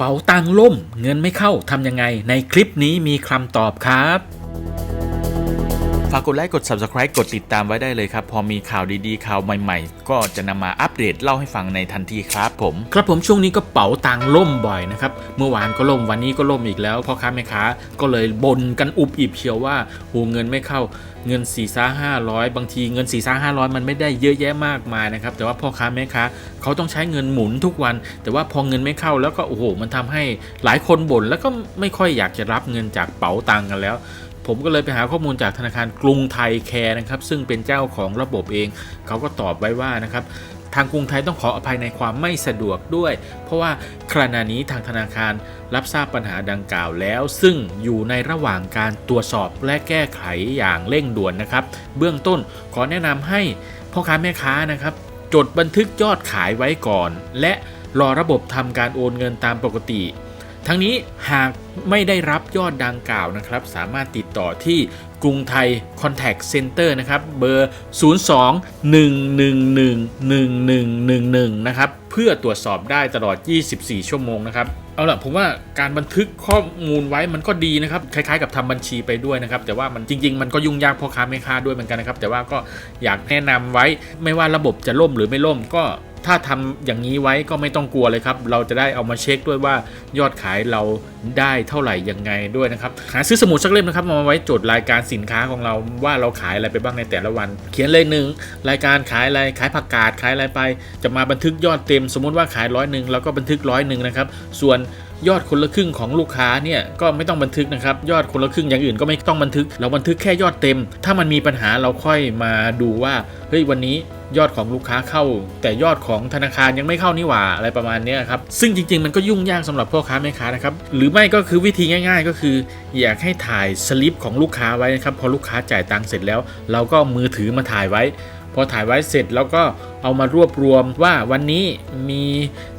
เป๋าตังล่มเงินไม่เข้าทำยังไง ในคลิปนี้มีคำตอบครับ ฝากกดไลค์กด Subscribe กดติดตามไว้ได้เลยครับ พอมีข่าวดีๆ ข่าวใหม่ๆ ก็จะนำมาอัปเดตเล่าให้ฟังในทันทีครับผม ครับผมช่วงนี้ก็เป๋าตังล่มบ่อยนะครับ เมื่อวานก็ล่มวันนี้ก็ล่มอีกแล้วพ่อค้าแม่ค้าก็เลยบ่นกันอุบอิบเชียวว่าโหเงินไม่เข้าเงิน4ี่ซ่าห้าร้อยบางทีเงิน4ี่ซ่าห้าร้อยมันไม่ได้เยอะแยะมากมายนะครับ แต่ว่าพ่อค้าแม่ค้าเขาต้องใช้เงินหมุนทุกวัน แต่ว่าพอเงินไม่เข้าแล้วก็โอ้โหมันทำให้หลายคนบ่นแล้วก็ไม่ค่อยอยากจะรับเงินจากเป๋าตังกันแล้ว ผมก็เลยไปหาข้อมูลจากธนาคารกรุงไทยแคร์นะครับ ซึ่งเป็นเจ้าของระบบเอง เขาก็ตอบไว้ว่านะครับทางกรุงไทยต้องขออภัยในความไม่สะดวกด้วย เพราะว่าขณะนี้ทางธนาคารรับทราบปัญหาดังกล่าวแล้ว ซึ่งอยู่ในระหว่างการตรวจสอบและแก้ไขอย่างเร่งด่วนนะครับ เบื้องต้นขอแนะนำให้พ่อค้าแม่ค้านะครับ จดบันทึกยอดขายไว้ก่อน และรอระบบทำการโอนเงินตามปกติ ทั้งนี้หากไม่ได้รับยอดดังกล่าวนะครับ สามารถติดต่อที่กรุงไทย Contact Center นะครับ เบอร์ 02-111-1111 นะครับ เพื่อตรวจสอบได้ตลอด 24 ชั่วโมงนะครับ เอาล่ะ ผมว่าการบันทึกข้อมูลไว้มันก็ดีนะครับ คล้ายๆ กับทำบัญชีไปด้วยนะครับ แต่ว่ามันจริง ๆ มันก็ยุ่งยากพ่อค้าแม่ค้าด้วยเหมือนกันนะครับ แต่ว่าก็อยากแนะนำไว้ไม่ว่าระบบจะล่มหรือไม่ล่มก็ ถ้าทำอย่างนี้ไว้ก็ไม่ต้องกลัวเลยครับ เราจะได้เอามาเช็คด้วยว่ายอดขายเราได้เท่าไหร่ยังไงด้วยนะครับ หาซื้อสมุดสักเล่มนะครับมาไว้จดรายการสินค้าของเราว่าเราขายอะไรไปบ้างในแต่ละวัน เขียนเลยหนึ่งรายการขายอะไรขายผักกาดขายอะไรไป จะมาบันทึกยอดเต็ม สมมุติว่าขายร้อยหนึ่งเราก็บันทึกร้อยหนึ่งนะครับ ส่วน ยอดคนละครึ่งของลูกค้าเนี่ยก็ไม่ต้องบันทึกนะครับ ยอดคนละครึ่งอย่างอื่นก็ไม่ต้องบันทึก เราบันทึกแค่ยอดเต็ม ถ้ามันมีปัญหาเราค่อยมาดูว่าเฮ้ยวันนี้ยอดของลูกค้าเข้า แต่ยอดของธนาคารยังไม่เข้านี่หว่าอะไรประมาณนี้ครับซึ่งจริง ๆ มันก็ยุ่งยากสำหรับพ่อค้าแม่ค้านะครับหรือไม่ก็คือวิธีง่าย ๆ ก็คือ อยากให้ถ่ายสลิปของลูกค้าไว้นะครับพอลูกค้าจ่ายตังค์เสร็จแล้ว เราก็มือถือมาถ่ายไว้ พอถ่ายไว้เสร็จแล้วก็เอามารวบรวมว่าวันนี้มี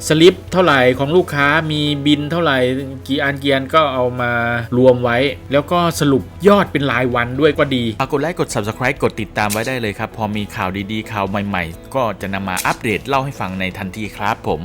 สลิปเท่าไหร่ของลูกค้ามีบินเท่าไหร่กี่อันกี่อันก็เอามารวมไว้ แล้วก็สรุปยอดเป็นรายวันด้วยก็ดีฝากกดไลค์กด Subscribe กดติดตามไว้ได้เลยครับ พอมีข่าวดีๆข่าวใหม่ๆ ก็จะนำมาอัปเดตเล่าให้ฟังในทันทีครับผม